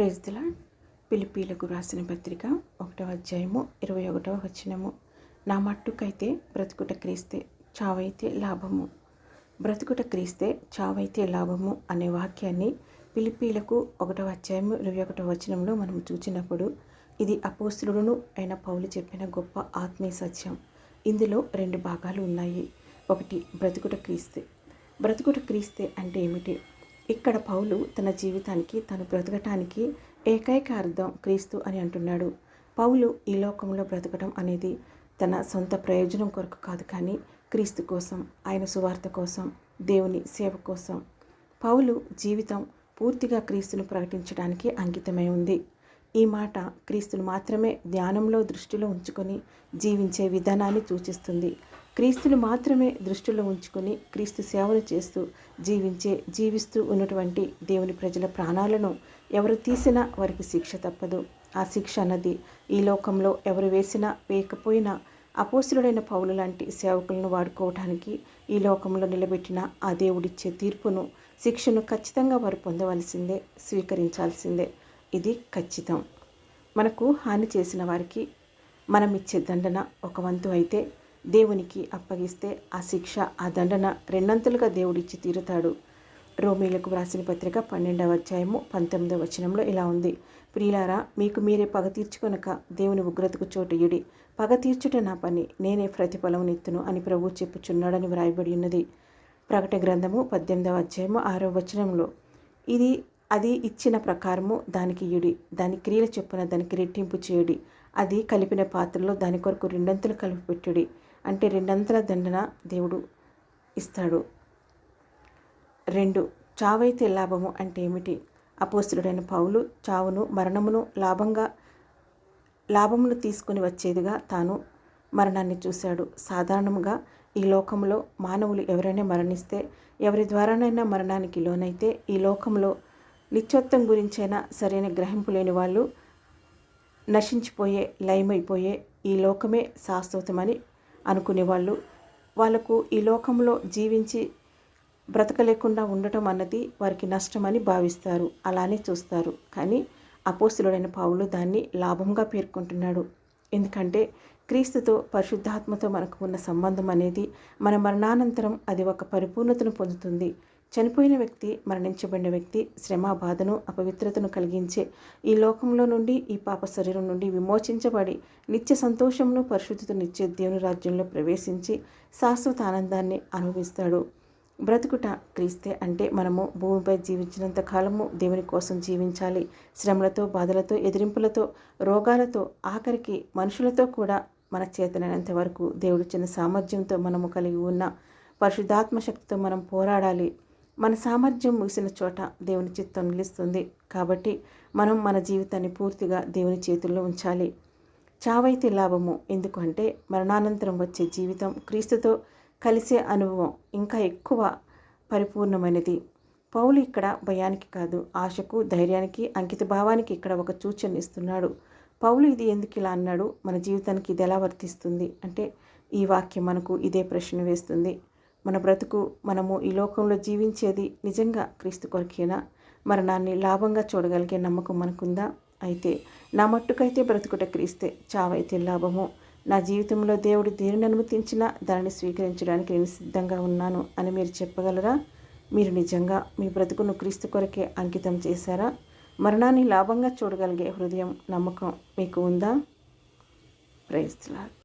క్రైస్తుల పిలిపీలకు రాసిన పత్రిక ఒకటవ అధ్యాయము ఇరవై ఒకటవ వచనము. నా మట్టుకైతే బ్రతుకుట క్రీస్తే చావైతే లాభము. బ్రతుకుట క్రీస్తే చావైతే లాభము అనే వాక్యాన్ని పిలిపీలకు ఒకటవ అధ్యాయము ఇరవై ఒకటవ వచనంలో మనం చూచినప్పుడు ఇది అపోస్తుడును అయిన పౌలు చెప్పిన గొప్ప ఆత్మీయ సత్యం. ఇందులో రెండు భాగాలు ఉన్నాయి. ఒకటి బ్రతుకుట క్రీస్తే. బ్రతుకుట క్రీస్తే అంటే ఏమిటి? ఇక్కడ పౌలు తన జీవితానికి తను బ్రతకటానికి ఏకైక అర్థం క్రీస్తు అని అంటున్నాడు. పౌలు ఈ లోకంలో బ్రతకడం అనేది తన సొంత ప్రయోజనం కొరకు కాదు కానీ క్రీస్తు కోసం ఆయన సువార్త కోసం దేవుని సేవ కోసం. పౌలు జీవితం పూర్తిగా క్రీస్తును ప్రకటించడానికి అంకితమై ఉంది. ఈ మాట క్రీస్తును మాత్రమే ధ్యానంలో దృష్టిలో ఉంచుకొని జీవించే విధానాన్ని సూచిస్తుంది. క్రీస్తును మాత్రమే దృష్టిలో ఉంచుకొని క్రీస్తు సేవలు చేస్తూ జీవించే జీవిస్తూ ఉన్నటువంటి దేవుని ప్రజల ప్రాణాలను ఎవరు తీసినా వారికి శిక్ష తప్పదు. ఆ శిక్ష అన్నది ఈ లోకంలో ఎవరు వేసినా వేయకపోయినా అపోసులుడైన పౌలు లాంటి సేవకులను వాడుకోవడానికి ఈ లోకంలో నిలబెట్టిన ఆ దేవుడిచ్చే తీర్పును శిక్షను ఖచ్చితంగా వారు పొందవలసిందే స్వీకరించాల్సిందే. ఇది ఖచ్చితం. మనకు హాని చేసిన వారికి మనం ఇచ్చే దండన ఒక వంతు అయితే దేవునికి అప్పగిస్తే ఆ శిక్ష ఆ దండన రెండంతలుగా దేవుడిచ్చి తీరుతాడు. రోమీలకు వ్రాసిన పత్రిక పన్నెండవ అధ్యాయము పంతొమ్మిదవ వచనంలో ఇలా ఉంది. ప్రియులారా మీకు మీరే పగ తీర్చుకొనక దేవుని ఉగ్రతకు చోటయుడి. పగ తీర్చుట నా పని నేనే ప్రతిఫలం నెత్తును అని ప్రభు చెప్పుచున్నాడని వ్రాయబడి ఉన్నది. ప్రకట గ్రంథము పద్దెనిమిదవ అధ్యాయము ఆరవ వచనంలో. ఇది అది ఇచ్చిన ప్రకారము దానికి ఇయుడి. దాని క్రియల చొప్పున దానికి రెట్టింపు చేయుడి. అది కలిపిన పాత్రలో దాని కొరకు రెండంతులు కలిపి పెట్టుడి అంటే రెండంతల దండన దేవుడు ఇస్తాడు. రెండు చావైతే లాభము అంటే ఏమిటి? అపోస్తుడైన పౌలు చావును మరణమును లాభంగా లాభమును తీసుకుని వచ్చేదిగా తాను మరణాన్ని చూశాడు. సాధారణంగా ఈ లోకంలో మానవులు ఎవరైనా మరణిస్తే ఎవరి ద్వారానైనా మరణానికి లోనైతే ఈ లోకంలో నిత్యత్వం గురించైనా సరైన గ్రహింపు లేని వాళ్ళు నశించిపోయే లయమైపోయే ఈ లోకమే శాశ్వతమని అనుకునేవాళ్ళు. వాళ్ళకు ఈ లోకంలో జీవించి బ్రతకలేకుండా ఉండటం అన్నది వారికి నష్టమని భావిస్తారు. అలానే చూస్తారు. కానీ అపోస్తులుడైన పావులు దాన్ని లాభంగా పేర్కొంటున్నాడు. ఎందుకంటే క్రీస్తుతో పరిశుద్ధాత్మతో మనకు ఉన్న సంబంధం అనేది మన మరణానంతరం అది ఒక పరిపూర్ణతను పొందుతుంది. చనిపోయిన వ్యక్తి మరణించబడిన వ్యక్తి శ్రమ బాధను అపవిత్రతను కలిగించే ఈ లోకంలో నుండి ఈ పాప శరీరం నుండి విమోచించబడి నిత్య సంతోషమును పరిశుద్ధతనిచ్చే దేవుని రాజ్యంలో ప్రవేశించి శాశ్వత ఆనందాన్ని అనుభవిస్తాడు. బ్రతుకుట క్రీస్తే అంటే మనము భూమిపై జీవించినంత కాలము దేవుని కోసం జీవించాలి. శ్రమలతో బాధలతో ఎదిరింపులతో రోగాలతో ఆఖరికి మనుషులతో కూడా మన చేతనైనంత వరకు దేవుడు చిన్న సామర్థ్యంతో మనము కలిగి ఉన్న పరిశుద్ధాత్మ శక్తితో మనం పోరాడాలి. మన సామర్థ్యం ముగిసిన చోట దేవుని చిత్తం నిలుస్తుంది. కాబట్టి మనం మన జీవితాన్ని పూర్తిగా దేవుని చేతుల్లో ఉంచాలి. చావైతే లాభము. ఎందుకంటే మరణానంతరం వచ్చే జీవితం క్రీస్తుతో కలిసే అనుభవం ఇంకా ఎక్కువ పరిపూర్ణమైనది. పౌలు ఇక్కడ భయానికి కాదు ఆశకు ధైర్యానికి అంకిత భావానికి ఇక్కడ ఒక సూచన ఇస్తున్నాడు. పౌలు ఇది ఎందుకు ఇలా అన్నాడు? మన జీవితానికి ఇది ఎలా వర్తిస్తుంది? అంటే ఈ వాక్యం మనకు ఇదే ప్రశ్న వేస్తుంది. మన బ్రతుకు మనము ఈ లోకంలో జీవించేది నిజంగా క్రీస్తు కొరకేనా? మరణాన్ని లాభంగా చూడగలిగే నమ్మకం మనకుందా? అయితే నా మట్టుకైతే బ్రతుకుట క్రీస్తే చావైతే లాభము. నా జీవితంలో దేవుడు దేనిని అనుమతించినా దానిని స్వీకరించడానికి నేను సిద్ధంగా ఉన్నాను అని మీరు చెప్పగలరా? మీరు నిజంగా మీ బ్రతుకును క్రీస్తు కొరకే అంకితం చేశారా? మరణాన్ని లాభంగా చూడగలిగే హృదయం నమ్మకం మీకు ఉందా? ప్రైజ్లాడ్